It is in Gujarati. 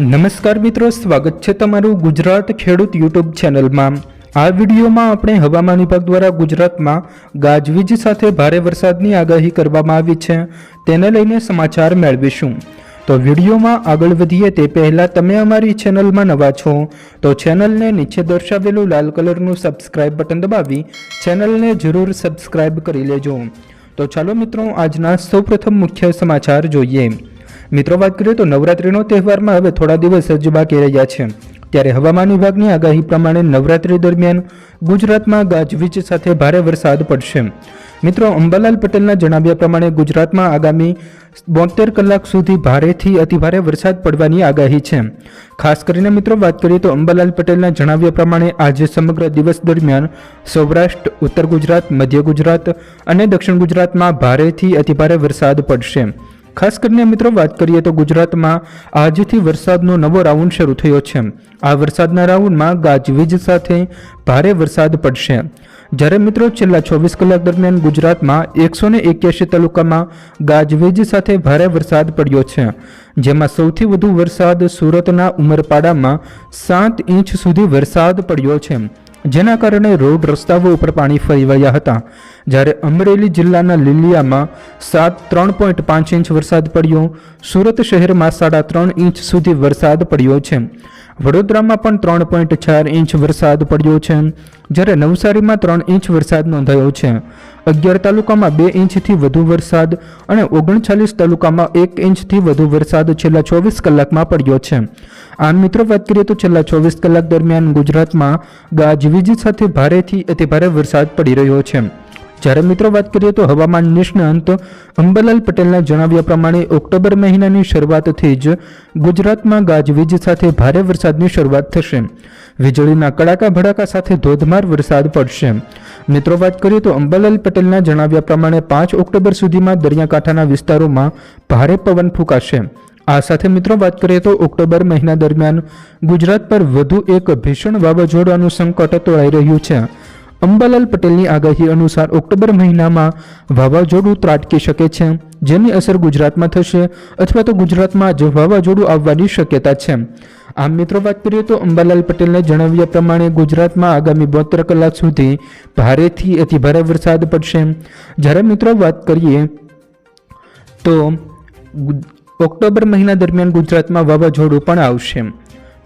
નમસ્કાર મિત્રો, સ્વાગત છે તમારું ગુજરાત ખેડૂત યુટ્યુબ ચેનલમાં. આ વિડીયોમાં આપણે હવામાન વિભાગ દ્વારા ગુજરાતમાં ગાજવીજ સાથે ભારે વરસાદની આગાહી કરવામાં આવી છે. તેને લઈને સમાચાર મેળવીશું. તો વિડીયોમાં આગળ વધીએ તે પહેલાં તમે અમારી ચેનલમાં નવા છો, તો ચેનલને નીચે દર્શાવેલું લાલ કલરનું સબસ્ક્રાઇબ બટન દબાવી ચેનલને જરૂર સબસ્ક્રાઇબ કરી લેજો. તો ચાલો મિત્રો, આજના સૌપ્રથમ મુખ્ય સમાચાર જોઈએ. મિત્રો, વાત કરીએ તો નવરાત્રિનો તહેવારમાં હવે થોડા દિવસ જ બાકી રહ્યા છે. ત્યારે હવામાન વિભાગની આગાહી પ્રમાણે નવરાત્રિ દરમિયાન ગુજરાતમાં ગાજવીજ સાથે ભારે વરસાદ પડશે. મિત્રો, અંબાલાલ પટેલના જણાવ્યા પ્રમાણે ગુજરાતમાં આગામી બોતેર કલાક સુધી ભારેથી અતિભારે વરસાદ પડવાની આગાહી છે. ખાસ કરીને મિત્રો, વાત કરીએ તો અંબાલાલ પટેલના જણાવ્યા પ્રમાણે આજે સમગ્ર દિવસ દરમિયાન સૌરાષ્ટ્ર, ઉત્તર ગુજરાત, મધ્ય ગુજરાત અને દક્ષિણ ગુજરાતમાં ભારેથી અતિભારે વરસાદ પડશે. ખાસ કરીને મિત્રો વાત કરીએ તો ગુજરાતમાં આજથી વરસાદનો નવો રાઉન્ડ શરૂ થયો છે. આ વરસાદના રાઉન્ડમાં ગાજવીજ સાથે ભારે વરસાદ પડશે. જ્યારે મિત્રો છેલ્લા ચોવીસ કલાક દરમિયાન ગુજરાતમાં એકસો ને એક્યાસી તાલુકામાં ગાજવીજ સાથે ભારે વરસાદ પડ્યો છે. જેમાં સૌથી વધુ વરસાદ સુરતના ઉમરપાડામાં સાત ઇંચ સુધી વરસાદ પડ્યો છે. જેના કારણે રોડ રસ્તાઓ ઉપર પાણી ફરી વળ્યા હતા. જ્યારે અમરેલી જિલ્લાના લીલિયામાં સાત ત્રણ પોઈન્ટ પાંચ ઇંચ વરસાદ પડ્યો, સુરત શહેરમાં સાડા ત્રણ ઇંચ સુધી વરસાદ પડ્યો છે. વડોદરામાં પણ ત્રણ પોઈન્ટ ચાર ઇંચ વરસાદ પડ્યો છે, જ્યારે નવસારીમાં ત્રણ ઇંચ વરસાદ નોંધાયો છે. અગિયાર તાલુકામાં બે ઇંચથી વધુ વરસાદ અને ઓગણચાલીસ તાલુકામાં એક ઇંચથી વધુ વરસાદ છેલ્લા ચોવીસ કલાકમાં પડ્યો છે. આમ મિત્રો, વાત કરીએ તો છેલ્લા ચોવીસ કલાક દરમિયાન ગુજરાતમાં ગાજવીજ સાથે ભારેથી અતિભારે વરસાદ પડી રહ્યો છે. જ્યારે મિત્રો વાત કરીએ તો હવામાન નિષ્ણાંત અંબાલાલ પટેલના જણાવ્યા પ્રમાણે ઓક્ટોબર મહિનાની શરૂઆતથી જ ગુજરાતમાં ગાજવીજ સાથે ભારે વરસાદની શરૂઆત થશે. વીજળીના કડાકા ભડાકા સાથે ધોધમાર વરસાદ પડશે. મિત્રો વાત કરીએ તો અંબાલાલ પટેલના જણાવ્યા પ્રમાણે પાંચ ઓક્ટોબર સુધીમાં દરિયાકાંઠાના વિસ્તારોમાં ભારે પવન ફૂંકાશે. આ સાથે મિત્રો વાત કરીએ તો ઓક્ટોબર મહિના દરમિયાન ગુજરાત પર વધુ એક ભીષણ વાવાઝોડાનું સંકટ તોળાઈ રહ્યું છે. અંબાલાલ પટેલની આગાહી અનુસાર ઓક્ટોબર મહિનામાં વાવાઝોડું ત્રાટકી શકે છે, જેની અસર ગુજરાતમાં થશે અથવા તો ગુજરાતમાં જ વાવાઝોડું આવવાની શક્યતા છે. આમ મિત્રો, વાત કરીએ તો અંબાલાલ પટેલને જણાવ્યા પ્રમાણે ગુજરાતમાં આગામી બોતેર કલાક સુધી ભારેથી અતિભારે વરસાદ પડશે. જ્યારે મિત્રો, વાત કરીએ તો ઓક્ટોબર મહિના દરમિયાન ગુજરાતમાં વાવાઝોડું પણ આવશે.